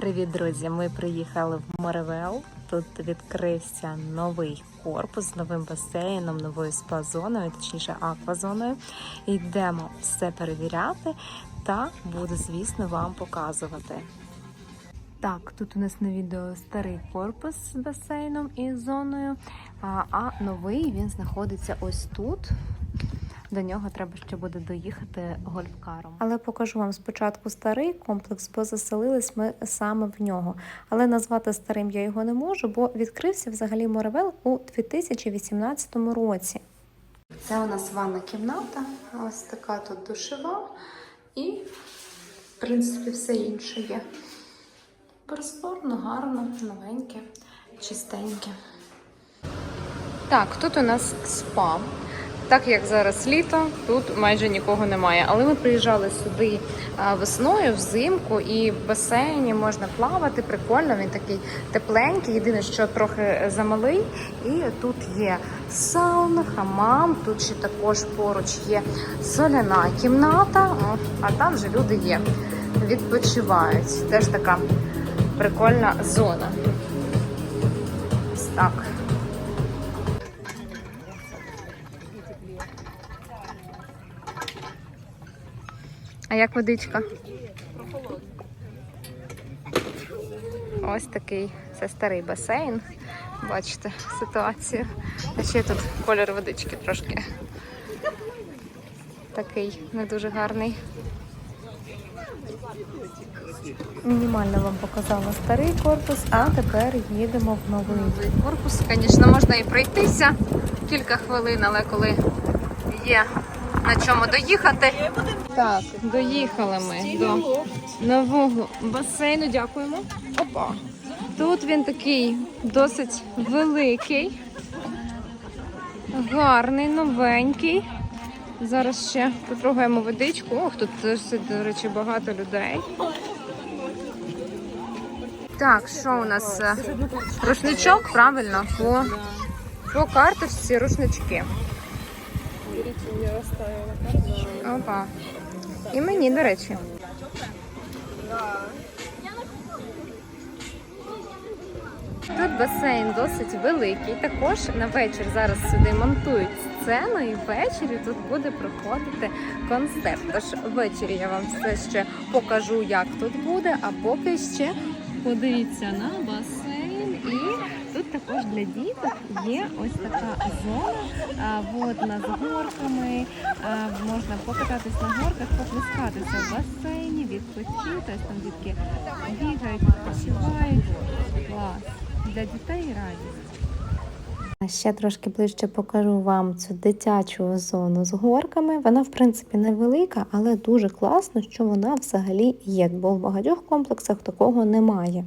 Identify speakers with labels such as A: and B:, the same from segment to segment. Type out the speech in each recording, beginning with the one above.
A: Привіт, друзі! Ми приїхали в Моревел. Тут відкрився новий корпус з новим басейном, новою спа-зоною, точніше аквазоною. Йдемо все перевіряти та буду, звісно, вам показувати. Так, тут у нас на відео старий корпус з басейном і зоною, а, новий він знаходиться ось тут. До нього треба ще буде доїхати гольфкаром. Але покажу вам спочатку старий комплекс, бо заселились ми саме в нього. Але назвати старим я його не можу, бо відкрився взагалі Моревел у 2018 році. Це у нас ванна кімната, ось така тут душева, і, в принципі, все інше є. Просторно, гарно, новеньке, чистеньке. Так, тут у нас спа. Так як зараз літо, тут майже нікого немає. Але ми приїжджали сюди весною, взимку, і в басейні можна плавати. Прикольно, він такий тепленький. Єдине, що трохи замалий. І тут є сауна, хамам. Тут ще також поруч є соляна кімната. А там вже люди є. Відпочивають. Теж така прикольна зона. Ось так. А як водичка? Ось такий. Це старий басейн. Бачите ситуацію. А ще тут кольор водички трошки такий не дуже гарний. Мінімально вам показала старий корпус, а тепер їдемо в. Новий корпус, звісно, можна і пройтися кілька хвилин, але коли є на чому доїхати. Так, доїхали ми до нового басейну. Дякуємо. Опа. Тут він такий досить великий, гарний, новенький. Зараз ще потрогаємо водичку. Ох, тут досить, до речі, багато людей. Так, що у нас? е, Рушничок, правильно? По, по карточці рушнички. Опа. І мені, до речі. Тут басейн досить великий. Також на вечір зараз сюди монтують сцену, і ввечері тут буде проходити концерт. Тож ввечері я вам все ще покажу, як тут буде, а поки ще подивіться на басейн. І також для діток є ось така зона водна з горками. Можна покататись на горках, поплескатися в басейні, відпочити. Ось там дітки бігають, відпочивають. Клас. Для дітей радість. Ще трошки ближче покажу вам цю дитячу зону з горками. Вона, в принципі, невелика, але дуже класно, що вона взагалі є, бо в багатьох комплексах такого немає.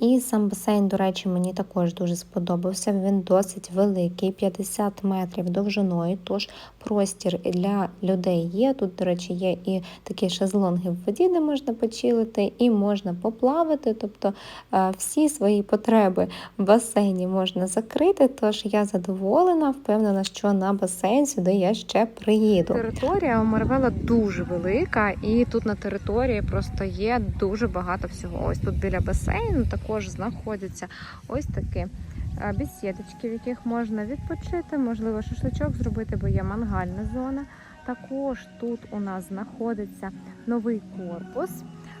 A: І сам басейн, до речі, мені також дуже сподобався. Він досить великий, 50 метрів довжиною, тож простір для людей є. Тут, до речі, є і такі шезлонги в воді, де можна почилити, і можна поплавати. Тобто е, всі свої потреби в басейні можна закрити. Тож я задоволена, впевнена, що на басейн сюди я ще приїду. Територія у Марвела дуже велика, і тут на території просто є дуже багато всього. Ось тут біля басейну також знаходяться ось такі е, бесідочки, в яких можна відпочити, можливо, шашличок зробити, бо є мангальна зона. Також тут у нас знаходиться новий корпус.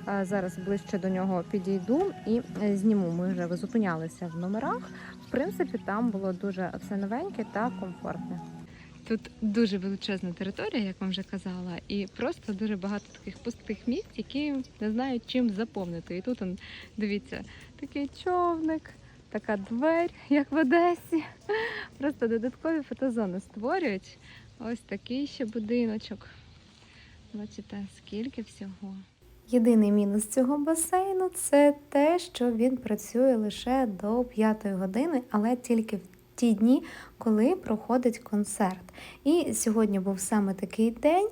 A: Е, Зараз ближче до нього підійду і е, зніму. Ми вже зупинялися в номерах. В принципі, там було дуже все новеньке та комфортне. Тут дуже величезна територія, як вам вже казала, і просто дуже багато таких пустих місць, які не знають чим заповнити. І тут дивіться, такий човник, така дверь, як в Одесі. Просто додаткові фотозони створюють. Ось такий ще будиночок. Бачите, скільки всього. Єдиний мінус цього басейну це те, що він працює лише до 5 години, але тільки в ті дні, коли проходить концерт. І сьогодні був саме такий день.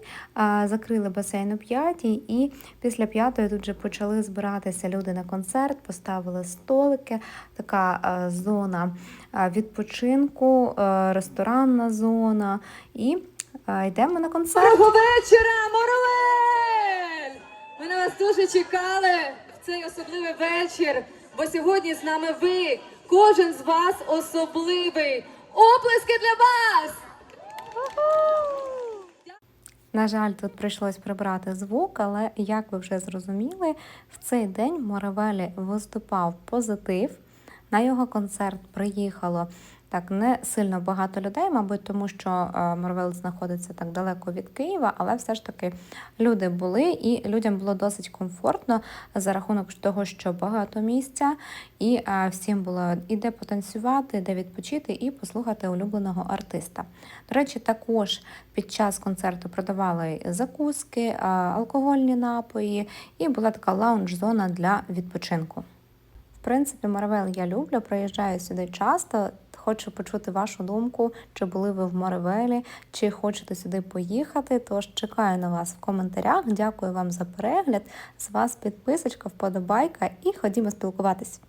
A: Закрили басейн о 5 і після 5 тут вже почали збиратися люди на концерт, поставили столики, така зона відпочинку, ресторанна зона. І йдемо на концерт.
B: Доброго вечора, Моровель! Ми на вас дуже чекали. в цей особливий вечір, бо сьогодні з нами ви. Кожен з вас особливий. Оплески для вас!
A: На жаль, тут прийшлось прибрати звук, але як ви вже зрозуміли, в цей день Моравелі виступав позитив. На його концерт приїхало так не сильно багато людей, мабуть, тому що е, Моравель знаходиться так далеко від Києва, але все ж таки люди були, і людям було досить комфортно за рахунок того, що багато місця, і е, всім було і де потанцювати, де відпочити, і послухати улюбленого артиста. До речі, також під час концерту продавали закуски, е, алкогольні напої, і була така лаунж-зона для відпочинку. В принципі, Моравел я люблю, приїжджаю сюди часто. Хочу почути вашу думку, чи були ви в Маревелі, чи хочете сюди поїхати. Тож чекаю на вас в коментарях. Дякую вам за перегляд. З вас підписочка, вподобайка і ходімо спілкуватись.